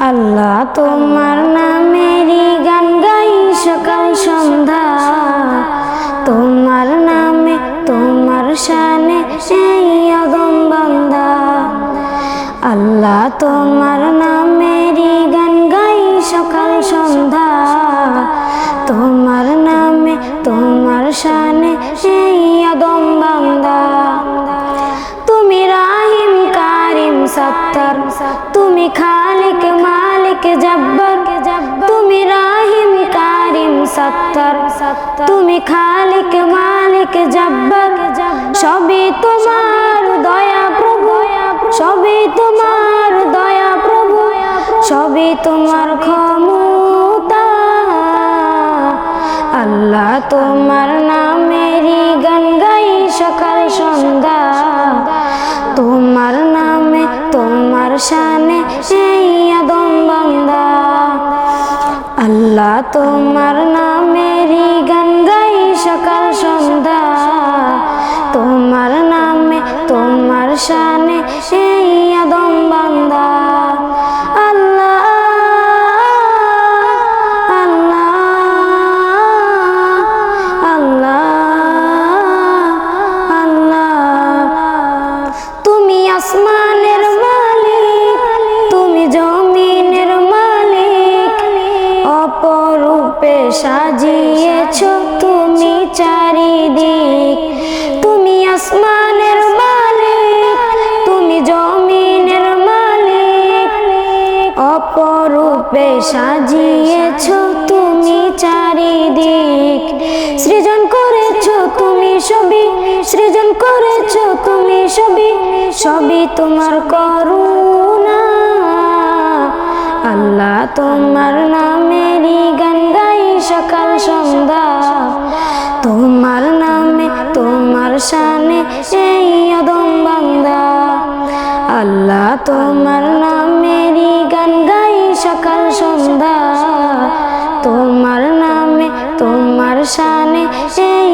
আল্লাহ তোমার নামেরই গান গাই সকাল সন্ধ্যা। তোমার নামে, তোমার শানে সেই অদম বান্দা। আল্লাহ তোমার নামেরই গান গাই সকাল সন্ধ্যা। তোমার নামে, তোমার শানে সেই অদম বান্দা। তুমি রাহিম, কারিম, সত্তর। তুমি খালিক মালিক জব্বর, তুমি রাহিম কারিম সত্তর, তুমি খালিক মালিক জব্বর, সবই তোমার দয়া প্রভু, সবই তোমার দয়া প্রভু, সবই তোমার ক্ষমতা। আল্লাহ তোমার নামেরই গান গাই সকাল সন্ধ্যা। তোমার নামে, তোমার শানে এই আল্লাহ তোমার নামেরই গান গাই সকাল সন্ধ্যা। তোমার নামে তোমার শানে এই সাজিয়েছ তুমি চারিদিক। তুমি আসমানের মালিক, তুমি জমিনের মালিক। অপরূপে সাজিয়েছ তুমি চারিদিক। সৃজন করেছ তুমি সবই সৃজন করেছ তুমি সবই সবই তোমার করুণা। আল্লাহ তোমার নামেরই গান সকাল সন্ধ্যা। তোমার নামে, তোমার শানে এই অদম বান্দা। আল্লাহ তোমার নামেরই গান গাই সকাল সন্ধ্যা। তোমার নামে, তোমার শানে এই